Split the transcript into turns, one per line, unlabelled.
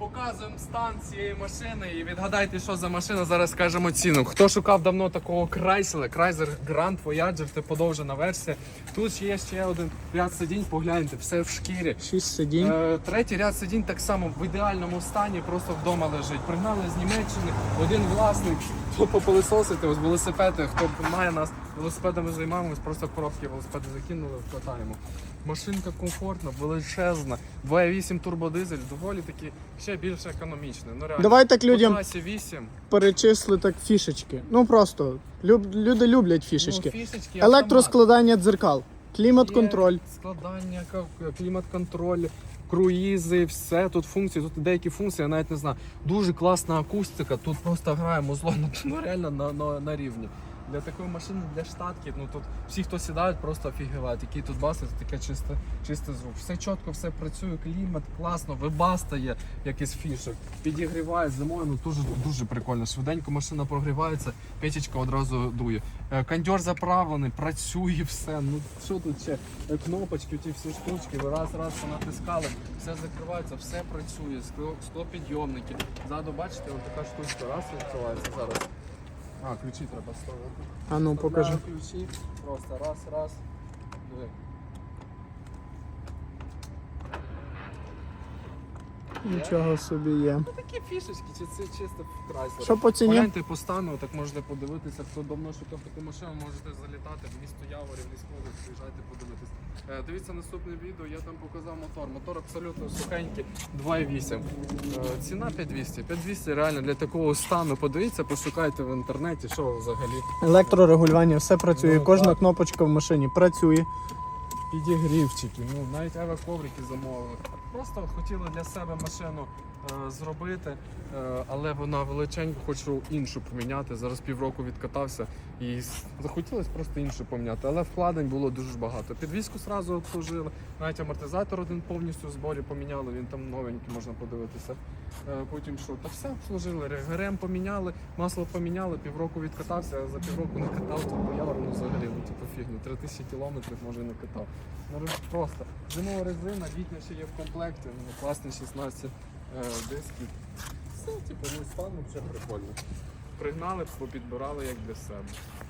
Показуємо стан цієї машини і відгадайте, що за машина. Зараз скажемо ціну. Хто шукав давно такого Chrysler, Chrysler Grand Voyager, це подовжена версія. Тут є ще один ряд сидінь, погляньте, все в шкірі.
Шість сидінь.
Е, третій ряд сидінь так само в ідеальному стані, просто вдома лежить. Пригнали з Німеччини, один власник, хто попилисосити, ось велосипеди, хто має нас велосипедами займаємось, просто коробки велосипеди закинули, вкатаємо. Машинка комфортна, величезна, 2.8 турбодизель, доволі таки ще більш економічний. Ну, реально.
Давай так людям
8.
перечисли так фішечки. Ну просто люб, люди люблять фішечки.
Ну, фішечки,
Електроскладання дзеркал, клімат-контроль.
Складання, клімат-контроль, круїзи, все тут функції. Тут деякі функції, я навіть не знаю. Дуже класна акустика. Тут просто граємо зло ну, реально на, на, на рівні. Для такої машини, для штатки, ну тут всі, хто сідають, просто офігівають. Який тут бас, це таке чисте, чистий звук. Все чітко, все працює, клімат, класно, вибаста є, як із фішок. Підігріває зимою, ну дуже дуже прикольно. Швиденько машина прогрівається, печечка одразу дує. Е, Кондьор заправлений, працює все. Ну що тут ще? Е, Кнопочки, ті всі штучки, ви раз раз натискали, все закривається, все працює, скло, склопідйомники. Ззаду бачите, ось така штучка, раз відкривається зараз. А, ключі треба ставити.
А ну покажи.
Вставляю ключі, просто раз, раз. Диви.
Нічого собі є.
Ну такі фішечки, чи це чисто трайсер.
Що по ціні?
Погляньте по стану, так можете подивитися. Хто давно шукав таку машину, можете залітати Яворів, військових, приїжджайте подивитись. Е, Дивіться наступне відео, я там показав мотор. Мотор абсолютно сухенький, 2,8. Е, Ціна 5200. 5200 реально для такого стану. Подивіться, пошукайте в інтернеті, що взагалі.
Електрорегулювання, все працює.
Ну,
Кожна
так.
кнопочка в машині працює.
Підігрівчики, ну навіть коврики замовили. Просто хотіли для себе машину е, зробити, е, але вона величенька, хочу іншу поміняти. Зараз півроку відкатався і захотілося просто іншу поміняти. Але вкладень було дуже багато. Підвізку одразу обслужили, навіть амортизатор один повністю в зборі поміняли, він там новенький, можна подивитися. Е, Потім що? Та все обслужили, РГРМ поміняли, масло поміняли, півроку відкатався, а за півроку не катав, тобто я ну взагалі, ну типу фігню, 3000 кілометрів може не катав. Ну просто. Зимова резина, літня ще є в комплекті, ну класні 16 е, дисків. Все, типу, ну стан взагалі прикольно. Пригнали, попідбирали як для себе.